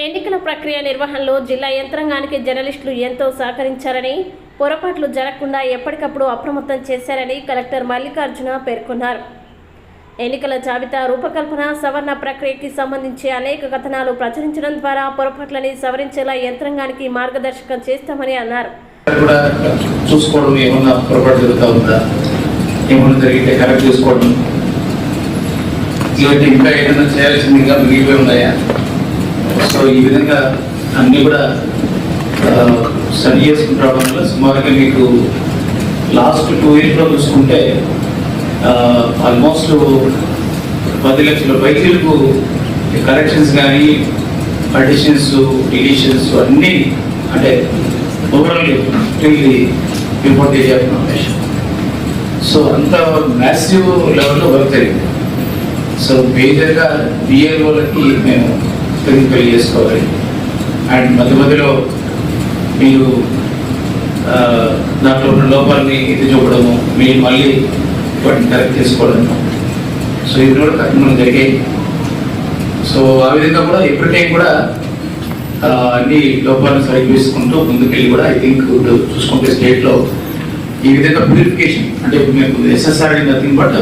ఎన్నికల ప్రక్రియ నిర్వహణలో జిల్లా యంత్రాంగానికి జర్నలిస్టులు ఎంతో సహకరించారని పొరపాట్లు జరగకుండా ఎప్పటికప్పుడు అప్రమత్తం చేశారని కలెక్టర్ మల్లికార్జున పేర్కొన్నారు. ఎన్నికల జాబితా రూపకల్పన సవరణ ప్రక్రియకి సంబంధించి అనేక కథనాలు ప్రచురించడం ద్వారా పొరపాట్లని సవరించేలా యంత్రాంగానికి మార్గదర్శకం చేస్తామని అన్నారు. చూసుకోవడం ఏమన్నా పొరపాటు జరుగుతూ ఉందా? ఏమన్నా జరిగితే కరెక్ట్ చేసుకోవడం? ఇంకా ఏదైనా చేయాల్సిందిగా మిగిలిపోయి ఉన్నాయా? సో ఈ విధంగా అన్నీ కూడా స్టడీ చేసుకుని రావడం వల్ల సుమారుగా మీకు లాస్ట్ టూ ఇయర్స్లో చూసుకుంటే ఆల్మోస్ట్ పది లక్షల వైద్యులకు కరెక్షన్స్ కానీ అడిషన్స్ డిలీషన్స్ అన్నీ అంటే ఓవరాల్ రిపోర్ట్ ఇన్ఫర్మేషన్ సో అంత మ్యాసివ్ లెవెల్లో వర్క్ జరిగింది. సో మేజర్గా బిఎల్ఓలకి మేము వెరిఫై చేసుకోవాలి. అండ్ మధ్య మధ్యలో మీరు దాంట్లో ఉన్న లోపాలని ఎత్తి చూపడము మీరు మళ్ళీ వాటిని కరెక్ట్ చేసుకోవడము. సో ఇవి కూడా కరెక్ట్ జరిగాయి. సో ఆ విధంగా కూడా ఎవ్రీ కూడా అన్ని లోపాలను సరిచేసుకుంటూ ముందుకెళ్ళి కూడా ఐ థింక్ ఇప్పుడు చూసుకుంటే స్టేట్లో ఈ విధంగా ప్యూరిఫికేషన్ అంటే మేము ఎస్ఎస్ఆర్ నథింగ్ బట్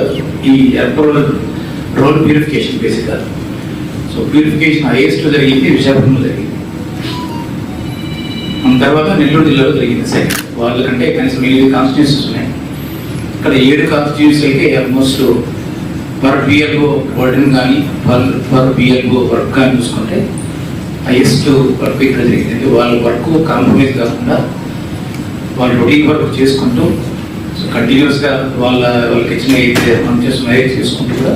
ఈ ఎలక్ట్రోల్ రోల్ ప్యూరిఫికేషన్ బేసిక్గా సో ప్యూరిఫికేషన్ హైయెస్ట్ జరిగింది విశాఖపట్నంలో జరిగింది. తర్వాత నెల్లూరు జిల్లాలో జరిగింది. సెకండ్ వాళ్ళకంటే కనీసం ఎనిమిది కాన్స్టిట్యూన్సీస్ ఉన్నాయి. ఇక్కడ ఏడు కాన్స్టిట్యూన్సీలకి ఆల్మోస్ట్ పర్ బిఎల్ఓ వర్డన్ కానీ పర్ పర్ బిఎల్ఓ వర్క్ కానీ చూసుకుంటే హైయెస్ట్ వర్క్ ఇక్కడ జరిగింది. వాళ్ళ వర్క్ కాంప్రమైజ్ కాకుండా వాళ్ళు రొటీన్ వర్క్ చేసుకుంటూ కంటిన్యూస్గా వాళ్ళ వాళ్ళకి ఇచ్చిన అయితే మనం చేస్తున్న చేసుకుంటూ కూడా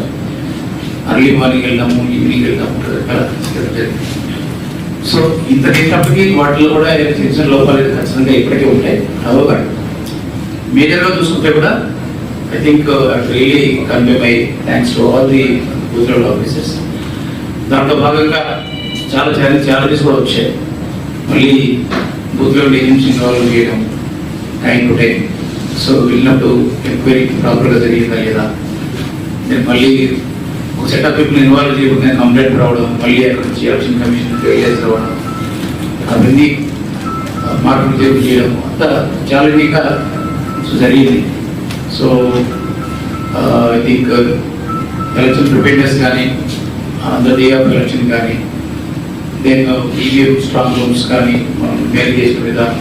అర్లీ మార్నింగ్ వెళ్ళాము ఈవినింగ్ వెళ్ళాము రకరకాల జరిగింది. సో ఇంత చేసినప్పటికీ వాటిలో కూడా చిన్న చిన్న లోపాలు ఖచ్చితంగా ఇప్పటికీ ఉంటాయి. అవగా మేజర్గా చూసుకుంటే కూడా I think really convey my thanks to all the booth officers దాంట్లో భాగంగా చాలా ఛాలెంజ్ ఛాలెంజెస్ కూడా వచ్చాయి. మళ్ళీ బూత్లో ఏజెన్సీ ఇన్వాల్వ్ చేయడం టైం టు టైం సో వెళ్ళినప్పుడు ఎంక్వైరీ ప్రాపర్గా జరిగిందా లేదా? నేను మళ్ళీ సెట్ ఆఫ్ పీపుల్ ఇన్వాల్వ్ చేయకుండా కంప్లైంట్ రావడం మళ్ళీ అక్కడ నుంచి ఎలక్షన్ కమిషన్ ఫెయిల్స్ రావడం అవన్నీ మార్పులు చేపు చేయడం అంతా ఛాలెంజింగ్గా జరిగింది. So I think election preparedness కానీ on the day of election కానీ దెన్ ఈవీఎం స్ట్రాంగ్ రూమ్స్ కానీ మనం మేలు చేసిన విధానం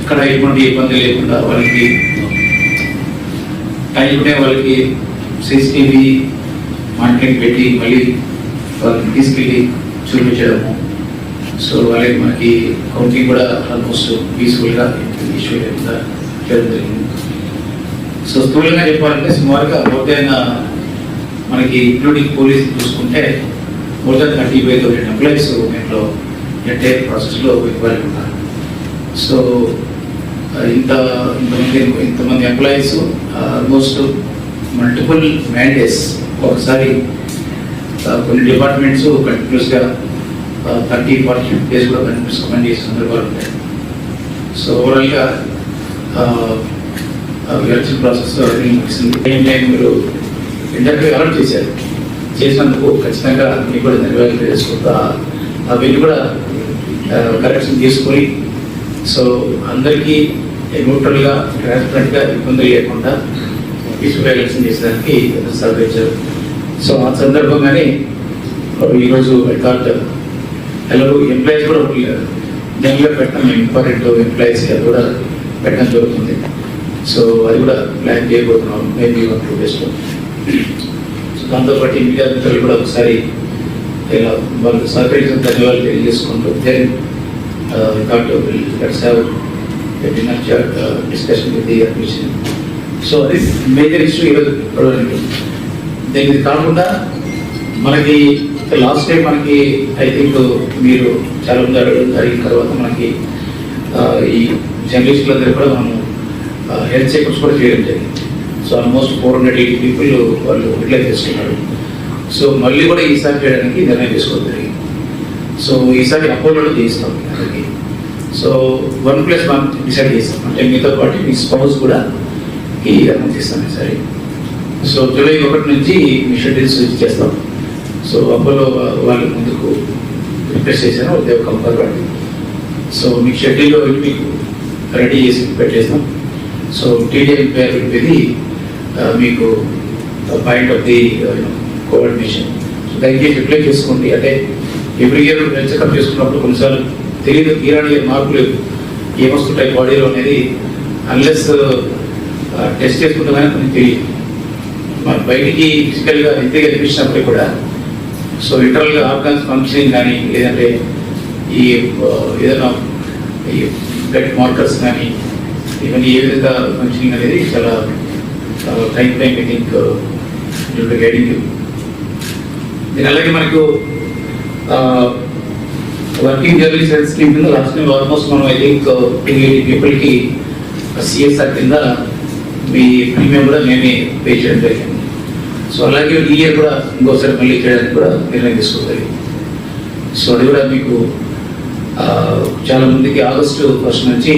ఇక్కడ ఎటువంటి ఇబ్బంది లేకుండా వాళ్ళకి టైం టైం వాళ్ళకి సిసిటీవీ మానిటరింగ్ పెట్టి మళ్ళీ వాళ్ళకి తీసుకెళ్ళి చూపించడము. సో వాళ్ళకి మనకి కౌంటింగ్ కూడా ఆల్మోస్ట్ పీస్ఫుల్గా ఇష్యూ లేకుండా చేయడం జరిగింది. సో స్థూలంగా చెప్పాలంటే సుమారుగా మోర్ మనకి ఇంక్లూడింగ్ పోలీస్ చూసుకుంటే more than thirty five thousand employees దీంట్లో ఎంటైర్ ప్రాసెస్లో ఇవ్వాలి ఉన్నారు. సో ఇంత ఇంతమంది ఇంతమంది ఎంప్లాయీస్ ఆల్మోస్ట్ మల్టిపుల్ మ్యాండేట్స్ ఒకసారి కొన్ని డిపార్ట్మెంట్స్ కంటిన్యూస్గా థర్టీ ఫార్టీ ఫిఫ్టీ డేస్ కూడా కంటిన్యూస్ కమెంట్ చేసిన సందర్భాలు ఉంటాయి. సో ఓవరాల్గా ఎలక్షన్ ప్రాసెస్ ముగిసింది. టైం మీరు ఇంటర్వ్యూ అలర్ట్ చేశారు. చేసినందుకు ఖచ్చితంగా మీకు కూడా ధన్యవాదాలు తెలుసుకుంటా అవన్నీ కూడా కరెక్షన్ తీసుకొని సో అందరికీ న్యూట్రల్గా ట్రాన్స్పరెంట్గా ఇబ్బంది లేకుండా పీస్ఫుల్ ఎలక్షన్ చేసేదానికి సహకరించారు. సో ఆ సందర్భంగానే ఈరోజు థాట్ ఎలాగో ఎంప్లాయీస్ కూడా జనరల్గా పెట్టడం ఇంపార్టెంట్ ఎంప్లాయీస్ అది కూడా పెట్టడం జరుగుతుంది. సో అది కూడా ప్లాన్ చేయబోతున్నాం. మేబీ వన్ టూ డేస్లో సో దాంతోపాటు ఇండియా మిత్రులు కూడా ఒకసారి ఇలా వాళ్ళు సహకరించిన ధన్యవాదాలు తెలియజేసుకుంటూ then thought let's discussion with the admission so అది మేజర్ ఇష్యూ ఈరోజు. దీనికి కాకుండా మనకి లాస్ట్ టైం మనకి ఐ థింక్ మీరు చాలా ముందు అడగడం జరిగిన తర్వాత మనకి ఈ ఈ జర్నలిస్టులందరూ కూడా మనము హెల్త్ చెకప్స్ కూడా చేయడం జరిగింది. So almost four hundred eighty people వాళ్ళు రిలైజ్ చేస్తున్నారు. సో మళ్ళీ కూడా ఈసారి చేయడానికి నిర్ణయం చేసుకోవడం జరిగింది. సో ఈసారి అపోలో చేయిస్తాం అందరికి. So one plus one decide చేస్తాం. అంటే మీతో పాటు మీ స్పౌస్ కూడా ఈ అనుమతిస్తాం ఈసారి. సో జూలై ఒకటి నుంచి మీ షెడ్యూల్స్ చేస్తాం. సో అపోలో వాళ్ళ ముందుకు రిక్వెస్ట్ చేశాను దేవ్ కంపర్ సో మీకు షెడ్యూల్లో మీకు రెడీ చేసి పెట్టేస్తాం. సో టీడీఎం పేరు ఇది మీకు point of the coordination so దయచేసి రిప్లై చేసుకోండి. అంటే ఎవ్రీ ఇయర్ చెకప్ చేసుకున్నప్పుడు కొన్నిసార్లు తెలియదు తీరాని మార్పులు ఏమొస్తుంటాయి బాడీలో అనేది అన్లెస్ టెస్ట్ చేసుకుంటే కానీ తెలియదు. మన బయటికి ఫిజికల్గా ఎంతగా కనిపించినప్పుడు కూడా సో లిటరల్గా ఆర్గాన్స్ ఫంక్షనింగ్ కానీ లేదంటే ఈ ఏదైనా ఈ బ్లడ్ మార్కర్స్ కానీ ఇవన్నీ ఏ విధంగా ఫంక్షనింగ్ అనేది చాలా time time I think guiding దీని అలాగే మనకు వర్కింగ్ జర్నీ హెల్త్ స్కీమ్ కింద లాస్ట్ టైం ఆల్మోస్ట్ మనం ఐ థింక్ టూ ఎయిటీ పీపుల్కి సిఎస్ఆర్ కింద మీ ప్రీమియం కూడా మేమే పే చేయడం జరిగింది. సో అలాగే ఈ ఇయర్ కూడా ఇంకోసారి మళ్ళీ చేయడానికి కూడా నిర్ణయం తీసుకోగలిగింది సో అది కూడా మీకు చాలా మందికి ఆగస్టు ఫస్ట్ నుంచి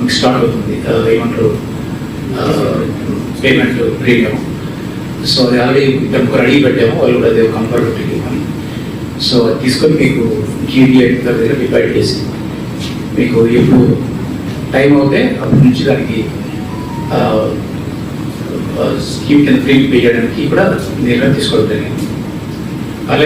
మీకు స్టార్ట్ అవుతుంది. ఏమంటారు? Payment premium. సో అది ఆల్రెడీ ఇద్దరు అడిగి పెట్టాము. వాళ్ళు కూడా అదే కంఫర్ట్ అని సో అది తీసుకొని మీకు జీబీఐ దగ్గర డిపైడ్ చేసి మీకు ఎప్పుడు టైం అవుతే అప్పటి నుంచి దానికి స్కీమ్ కింద ప్రీమియం పే చేయడానికి కూడా నిర్ణయం తీసుకోవడం జరిగింది. అలాగే